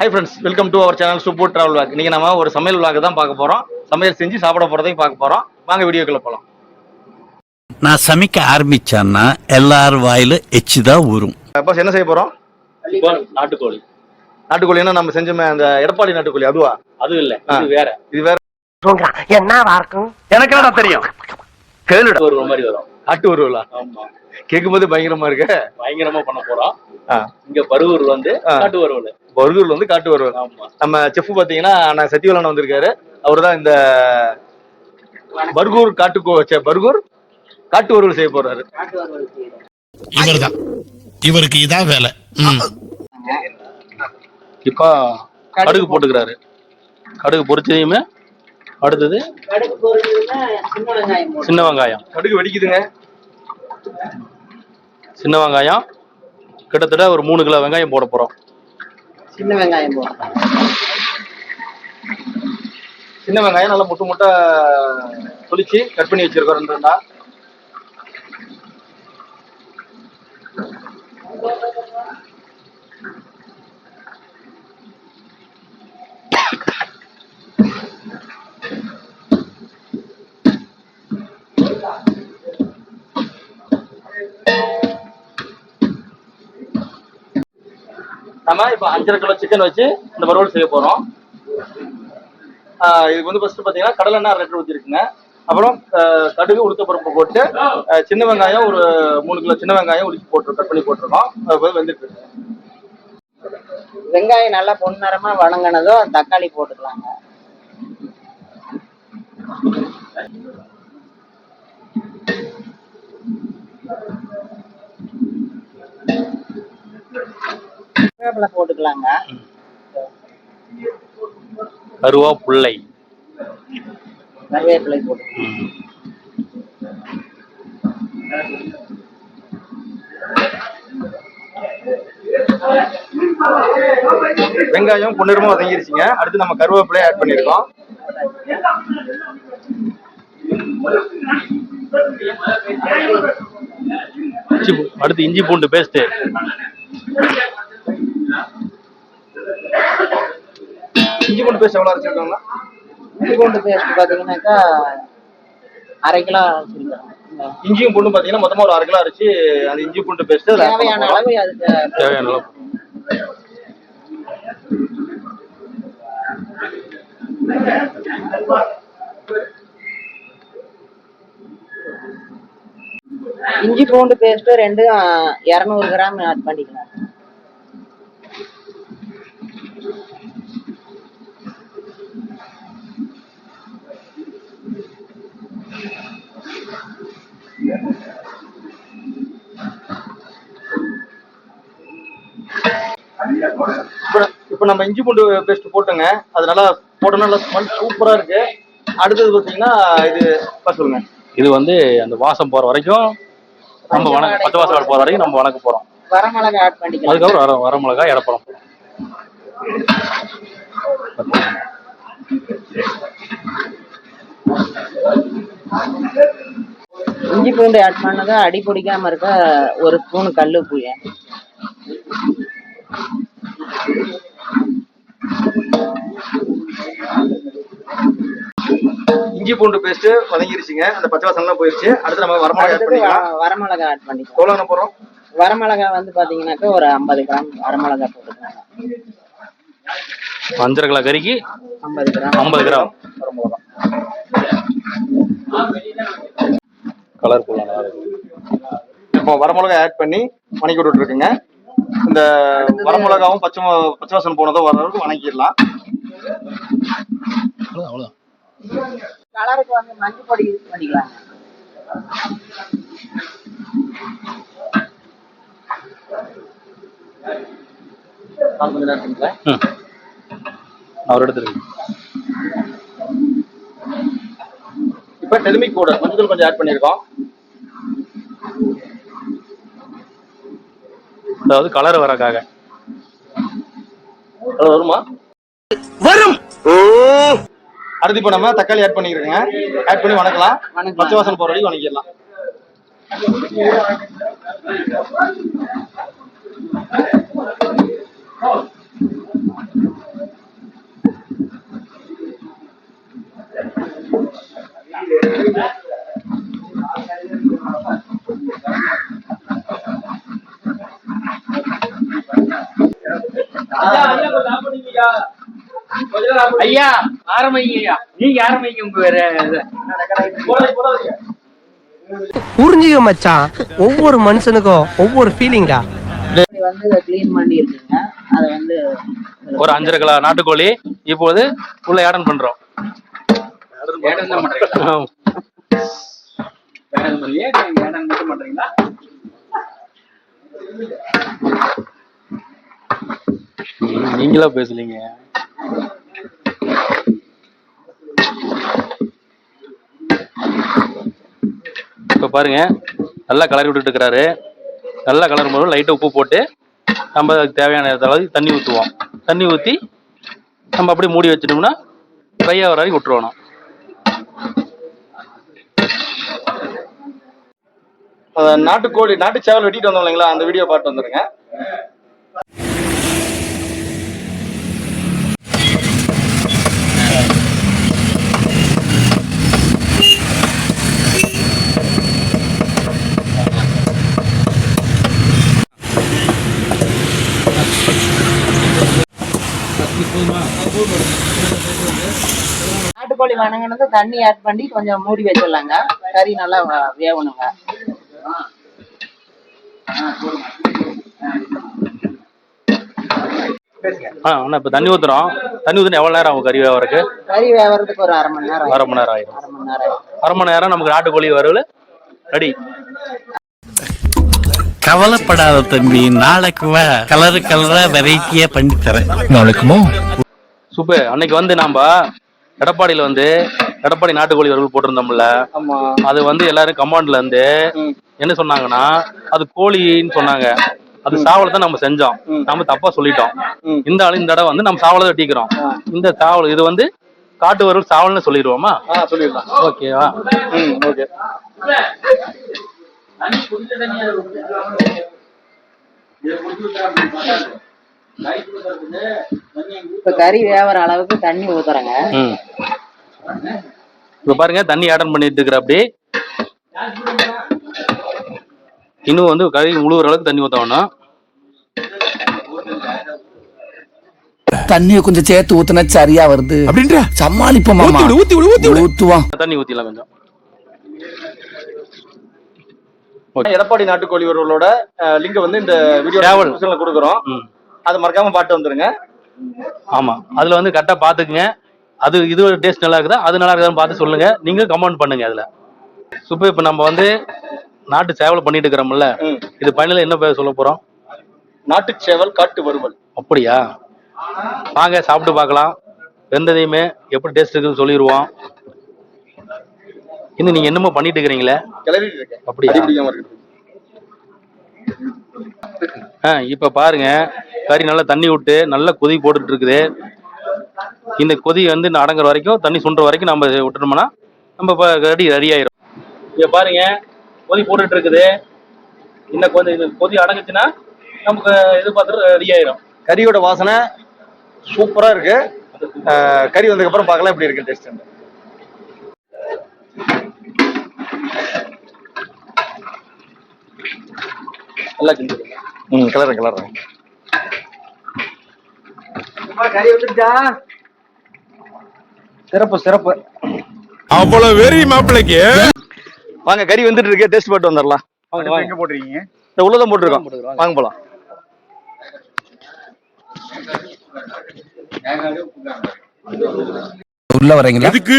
Hi friends welcome to our channel super travel walk இன்னைக்கு நம்ம ஒரு சமையல் விளாக் தான் பார்க்க போறோம். சமையல் செஞ்சு சாப்பிட போறதையும் பார்க்க போறோம். வாங்க வீடியோக்குள்ள போலாம். நான் சமைக்க ஆரம்பிச்சேன்னா எல்லார் வாயில எச்சு தான் ஊறும். அப்போ என்ன செய்ய போறோம்? இப்போ நாட்டுக்கோழி. நாட்டுக்கோழின்னா நம்ம செஞ்சோமே அந்த எடப்பாடி நாட்டுக்கோழி அதுவா? அது இல்ல ஆ. இது வேற. இது வேற. என்னவா இருக்கும்? எனக்கு என்னடா தெரியும். கேளுடா. ஒரு மாதிரி வரும். காட்டு வருவலா ஆமா. கேட்கும்போது பயங்கரமா இருக்கு? பயங்கரமா பண்ண போறோம் ஆ. இங்க பருவூர் வந்து ஆ. காட்டு வருவல். பர்கூர்ல வந்து காட்டு வருவல். ஆமா. நம்ம செஃப் பாத்தீங்கன்னா அண்ணன் சத்தியவலன் வந்திருக்காரு. அவர் தான் இந்த பர்கூர் காட்டுக்கோ ச்சே, பர்கூர் காட்டு வருவல் செய்ய போறாரு. இவர்தான். இவருக்கு இதான் வேலை. இப்போ கடுகு போட்டுக்கிறாரு. கடுகு பொரிச்சதையுமே அடுத்தது சின்ன வெங்காயம். கடுகு வெடிக்குதுங்க. சின்ன வெங்காயம். கிட்டத்தட்ட ஒரு மூணு கிலோ வெங்காயம் போட போறோம். சின்ன வெங்காயம் போடுறேன் சின்ன வெங்காயம் நல்லா முட்டை முட்டை தொளிச்சு கட் பண்ணி வச்சிருக்கோம் நம்ம இப்போ அஞ்சரை கிலோ சிக்கன் வச்சு இந்த வறுவல் செய்ய போகிறோம் ஆஹ் இதுக்கு வந்து ஃபர்ஸ்ட் பாத்தீங்கன்னா கடலை எண்ணெய் அரை லிட்டர் ஊற்றிருக்குங்க அப்புறம் கடுகு உளுத்த பருப்பு போட்டு சின்ன வெங்காயம் ஒரு மூணு கிலோ சின்ன வெங்காயம் உரிச்சு போட்டு கட் பண்ணி போட்டிருக்கோம். அது போய் வெந்துட்டு இருக்கு. வெங்காயம் நல்லா பொன்னிறமா வணங்கினதும் தக்காளி போட்டுக்கலாங்க. கருவேப்பிலை போட்டுக்கலாங்க. கருவா புள்ளை கருவேப்பிலை போட்டுக்கலாம் வெங்காயம் பொன்னிறமா வதங்கிருச்சுங்க. அடுத்து நம்ம கருவேப்பிலையை ஆட் பண்ணியிருக்கோம் அடுத்து இஞ்சி பூண்டு பேஸ்ட் இஞ்சி பூண்டு பேஸ்ட் எவ்வளோ அரைச்சிருக்கோங்களா இஞ்சி பூண்டு பேஸ்ட் பார்த்தீங்கன்னாக்கா அரை கிலோ வச்சிருக்கேன் இஞ்சியும் பூண்டும் பார்த்தீங்கன்னா மொத்தமாக ஒரு அரை கிலோ அரைச்சு அந்த இஞ்சி பூண்டு பேஸ்ட் தேவையான அளவு அதுக்கு தேவையான அளவு. இஞ்சி பூண்டு பேஸ்ட் ரெண்டும் இரநூறு கிராம் ஆட் பண்ணிக்கலாம். இப்போ நம்ம இஞ்சி பூண்டு பேஸ்ட் போட்டோங்க. அது நல்லா போட்டோம்னா நல்லா ஸ்மெல் சூப்பராக இருக்கு. அடுத்தது பார்த்தீங்கன்னா இது சொல்லுங்க. இது வந்து அந்த வாசம் போற வரைக்கும் நம்ம வணக்க பச்சை வாசம் போற வரைக்கும் நம்ம வணக்க போறோம். வரமிளகா ஆட் பண்ணிக்கலாம். அதுக்கப்புறம் வர வர மிளகாய் இடப்படம் இஞ்சி பூண்டு ஆட் பண்ணதை அடி பிடிக்காம இருக்க ஒரு ஸ்பூன் கல் உப்பு இஞ்சி பூண்டு பேஸ்ட் வதங்கிருச்சுங்க. அந்த பச்சை வாசம்லாம் போயிருச்சு. அடுத்து நம்ம வரமிளகாய் ஆட் பண்ணிக்கலாம். வரமிளகா ஆட் பண்ணிக்கலாம். எவ்வளோ போகிறோம் வரமிளகா வந்து பாத்தீங்கன்னாக்கா ஒரு ஐம்பது கிராம் வரமிளகா போட்டுக்கலாம். அஞ்சரை கிலோ கறிக்கு ஐம்பது கிராம். ஐம்பது கிராம். கலர் நல்லா இருக்கு. இப்போ வரமிளகாய் ஆட் பண்ணி வணக்கி விட்டுட்டு இருக்குங்க இந்த வரமிளகாவும் பச்சை பச்சை வாசம் போனதும் வர அளவுக்கு வணக்கிடலாம் அவ்வளவுதான், அவ்வளவுதான். கலருக்கு வந்து மஞ்சள் பொடி யூஸ் பண்ணிக்கலாம் கால் கொஞ்ச நேரம் இருக்குங்களா? ம். அவர் எடுத்துருக்கு இப்போ டெர்மிக் பவுடர் மஞ்சள் கொஞ்சம் ஆட் பண்ணியிருக்கோம் அதாவது கலர் வரக்காக. வருமா? வரும்! அடுத்து இப்போ தக்காளி ஆட் பண்ணிக்கிறோங்க. ஆட் பண்ணி வணக்கலாம். பச்சை வாசனை போகிற வரைக்கும் வணக்கிடலாம் Thank you. ஐயா ஆரம்பிங்க ஐயா நீங்க ஆரம்பிங்க உங்க வேற. புரிஞ்சுக்க மச்சான் ஒவ்வொரு மனுஷனுக்கும் ஒவ்வொரு ஃபீலிங்கா இது வந்து இதை க்ளீன் பண்ணி இருக்குங்க அதை வந்து ஒரு அஞ்சரை கிலோ நாட்டுக்கோழி. இப்போது உள்ள ஏடன் பண்றோம். மட்டும் பண்றீங்களா? நீங்களா பேசலீங்க இப்ப பாருங்க நல்லா கலரி விட்டுட்டு இருக்கிறாரு நல்லா கலரும் போது லைட்டை உப்பு போட்டு நம்ம அதுக்கு தேவையான அளவுக்கு தண்ணி ஊற்றுவோம் தண்ணி ஊற்றி நம்ம அப்படியே மூடி வச்சிட்டோம்னா ட்ரை ஆகிற வரைக்கும் விட்டுருவோம் நாட்டுக்கோழி நாட்டு சேவல் வெட்டிட்டு வந்தோம் இல்லைங்களா? அந்த வீடியோ பார்த்து வந்துருங்க. நாட்டுக்கோழி வணங்கினது தண்ணி ஆட் பண்ணி கொஞ்சம் மூடி வச்சிடலாங்க. கறி நல்லா வேகணுங்க ஆ அண்ணா இப்போ தண்ணி ஊற்றுறோம் தண்ணி ஊற்றினா எவ்வளோ நேரம் ஆகும் கறி வேவறதுக்கு? கறி வேவறதுக்கு ஒரு அரை மணி நேரம் அரை ஆகும். மணி நேரம் ஆயிடும். அரை மணி நேரம் ஆகும். அரை மணி நேரம் நமக்கு நாட்டுக்கோழி வறுவல் ரெடி. கவலைப்படாத தம்பி நாளைக்கு வா. கலரு கலரா வெரைட்டியா பண்ணி தரேன். நாளைக்குமோ சூப்பு அன்னைக்கு வந்து நாம எடப்பாடியில வந்து எடப்பாடி நாட்டுக்கோழி வறுவல் போட்டிருந்தோம்ல. ஆமா. அது வந்து எல்லாரும் கமாண்ட்ல இருந்து. என்ன சொன்னாங்கன்னா அது கோழின்னு சொன்னாங்க. அது சாவலை தான் நம்ம செஞ்சோம். நம்ம தப்பா சொல்லிட்டோம். இந்த ஆளு இந்த தடவை வந்து நம்ம சாவலை வெட்டிக்கிறோம் இந்த சாவல் இது வந்து காட்டு வறுவல் சாவல்னு சொல்லிடுவோமா? சொல்லிடலாம். ஓகேவா? ஓகே. இப்ப கறி வேவற அளவுக்கு தண்ணி ஊத்துறேங்க. இப்ப பாருங்க தண்ணி ஆடன் பண்ணிட்டு இருக்கிற அப்படி. இன்னும் வந்து கறி முழுகிற அளவுக்கு தண்ணி ஊத்த வேணும். தண்ணிய கொஞ்சம் சேர்த்து ஊத்துனா சரியா வருது. அப்படின்ற? சமாளிப்போம். ஊத்துவான் தண்ணி ஊத்திடலாம் கொஞ்சம். எடப்பாடி நாட்டுக்கோழி ஒருவரோட லிங்க் வந்து இந்த வீடியோ கொடுக்குறோம். அது மறக்காம பாட்டு வந்துருங்க. ஆமா. அதுல வந்து கரெக்டா பாத்துக்குங்க. அது இது டேஸ்ட் நல்லா இருக்குதா? அது நல்லா இருக்குதான்னு பார்த்து சொல்லுங்க. நீங்க கமெண்ட் பண்ணுங்க அதுல. சூப்பர் இப்ப நம்ம வந்து நாட்டு சேவல் பண்ணிட்டு இருக்கிறோம்ல. இது பணியில என்ன பேர் சொல்ல போறோம்? நாட்டு சேவல் காட்டு வறுவல். அப்படியா? வாங்க சாப்பிட்டு பார்க்கலாம். வெந்ததையுமே எப்படி டேஸ்ட் இருக்குன்னு சொல்லிடுவோம் இன்னும் நீங்க என்னமோ பண்ணிட்டு இருக்கிறீங்களே? இருக்கு. ஆ இப்ப பாருங்க. கறி நல்லா தண்ணி விட்டு நல்லா கொதி போட்டுட்டு இருக்குது இந்த கொதி வந்து இன்னும் அடங்குற வரைக்கும் தண்ணி சுண்டுற வரைக்கும் நம்ம விட்டுட்டோம்னா நம்ம இப்போ ரெடி ரெடி ஆயிரும். இங்க பாருங்க. கொதி போட்டுட்டு இருக்குது கொதி இது கொதி அடங்குச்சுன்னா நமக்கு இது பார்த்துட்டு ரெடி ஆயிரும். கறியோட வாசனை சூப்பரா இருக்கு. கறி வந்ததுக்கு அப்புறம் பார்க்கலாம் எப்படி இருக்கு டேஸ்ட் நல்லா கிண்டி ம் கிளறேன் கிளறேன் கறி வந்துட்டா சிறப்பு சிறப்பு. அவ்வளவு வெறி மாப்பிள்ளைக்கு. வாங்க கறி வந்துட்டு இருக்கு. டேஸ்ட் போட்டு வந்துடலாம் எங்க போட்டுருக்கீங்க? இந்த உள்ளதான் போட்டிருக்கோம். வாங்க போலாம். உள்ள வரீங்களா? எதுக்கு?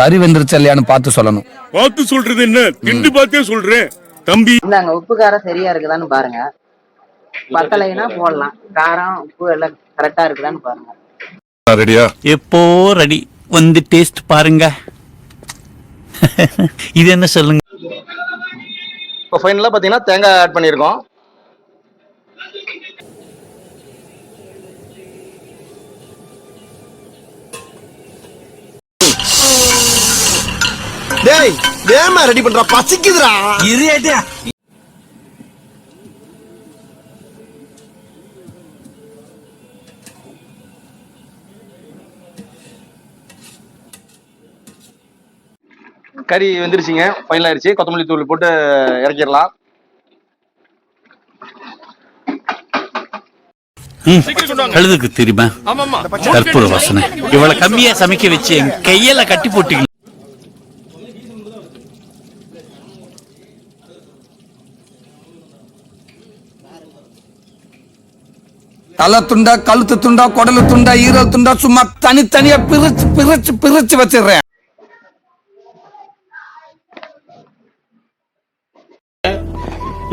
கறி வெந்துருச்சு இல்லையான்னு பார்த்து சொல்லணும். பார்த்து சொல்றது என்ன? திண்டு பார்த்தே சொல்றேன். தம்பி. இந்தாங்க உப்பு காரம் சரியா இருக்குதான்னு பாருங்க. பத்தலைன்னா போடலாம். காரம் உப்பு எல்லாம் கரெக்டா இருக்குதான்னு பாருங்க. ரெடியா? எப்போ ரெடி வந்து டேஸ்ட் பாருங்க. இது என்ன சொல்லுங்க? இப்போ ஃபைனலாக பார்த்தீங்கன்னா தேங்காய் ஆட் பண்ணியிருக்கோம். டேய் வேமா ரெடி பண்றா பசிக்குதுடா. கறி வெந்துருச்சுங்க ஃபைனல் ஆயிடுச்சு கொத்தமல்லி தூள் போட்டு இறக்கிடலாம். கழுதுக்கு தெரியுமா கற்பூர வாசனை. இவ்வளவு கம்மியா சமைக்க வச்சு என் கையில கட்டி போட்டீங்க தலை துண்டா கழுத்து துண்டா குடலு துண்டா ஈரல் துண்டா சும்மா தனித்தனியா பிரிச்சு பிரிச்சு பிரிச்சு வச்சிடுறேன்.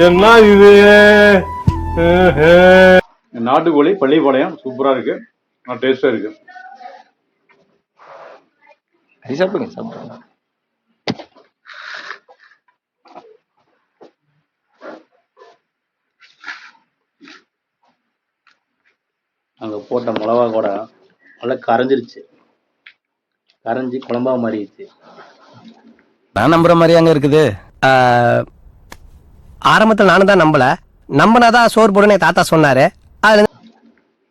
என்ன இது? நாட்டுக்கோழி பள்ளிப்பாளையம் சூப்பரா இருக்கு. டேஸ்டா இருக்கு. சாப்பிடுங்க சாப்பிடுங்க. அங்க போட்ட மிளகா கூட நல்லா கரைஞ்சிருச்சு. கரைஞ்சி குழம்பா மாறிடுச்சு. நான் நம்புற மாதிரி அங்க இருக்குது. ஆரம்பத்துல நானும் தான் நம்பல. நம்பினாதான் சோறு போடுன்னு என் தாத்தா சொன்னாரு. அதுல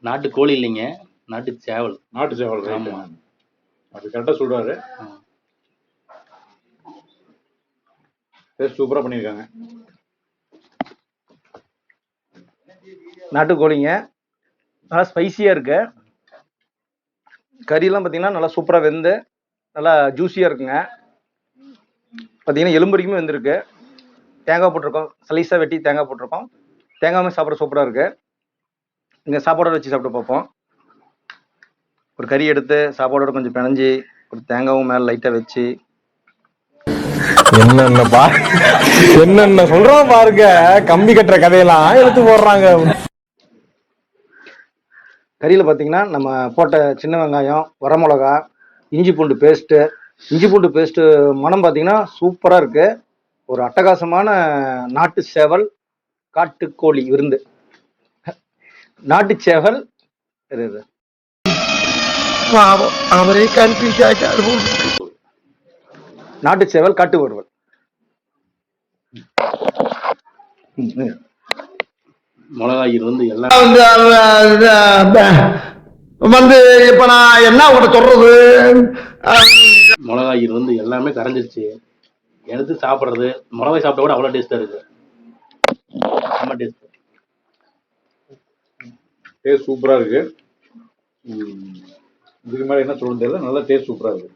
நாட்டு கோழி இல்லைங்க. நாட்டு சேவல். நாட்டு சேவல் ஆமா. அது கரெக்டா சொல்றாரு. சூப்பரா பண்ணிருக்காங்க நாட்டுக்கோழிங்க நல்லா ஸ்பைசியாக இருக்கு. கறியெல்லாம் பார்த்தீங்கன்னா நல்லா சூப்பராக வெந்து நல்லா ஜூஸியாக இருக்குங்க. பார்த்தீங்கன்னா எலும்பு வரைக்குமே வெந்திருக்கு. தேங்காய் போட்டிருக்கோம். சலீஸாக வெட்டி தேங்காய் போட்டிருக்கோம். தேங்காயுமே சாப்பிட சூப்பராக இருக்குது நீங்கள் சாப்பாடோட வச்சு சாப்பிட்டு பார்ப்போம். ஒரு கறி எடுத்து சாப்பாடோட கொஞ்சம் பிணைஞ்சி ஒரு தேங்காவும் மேலே லைட்டாக வச்சு. என்னென்ன பா என்னென்ன சொல்றான் பாருங்க. கம்பி கட்டுற கதையெல்லாம் எடுத்து போடுறாங்க. கறியில் பார்த்தீங்கன்னா நம்ம போட்ட சின்ன வெங்காயம் வரமிளகா இஞ்சி பூண்டு பேஸ்ட்டு இஞ்சி பூண்டு பேஸ்ட்டு மனம் பார்த்தீங்கன்னா சூப்பராக இருக்கு. ஒரு அட்டகாசமான நாட்டு சேவல் காட்டுக்கோழி விருந்து. நாட்டு சேவல் இரு. அவரே கன்ஃபியூஸ் ஆயிட்டாரு. நாட்டு சேவல் காட்டு வறுவல் ம், மிளகாய் வந்து எல்லாம் வந்து இப்ப நான் என்ன உங்கள்கிட்ட சொல்றது? மிளகாய் வந்து எல்லாமே கரைஞ்சிருச்சு. எடுத்து சாப்பிட்றது. மிளகாய் சாப்பிட்ட கூட அவ்வளோ டேஸ்டா இருக்கு. செம்ம டேஸ்ட் டேஸ்ட் சூப்பரா இருக்கு. இதுக்கு மேல என்ன சொல்றது தெரியல. நல்லா டேஸ்ட் சூப்பரா இருக்கு.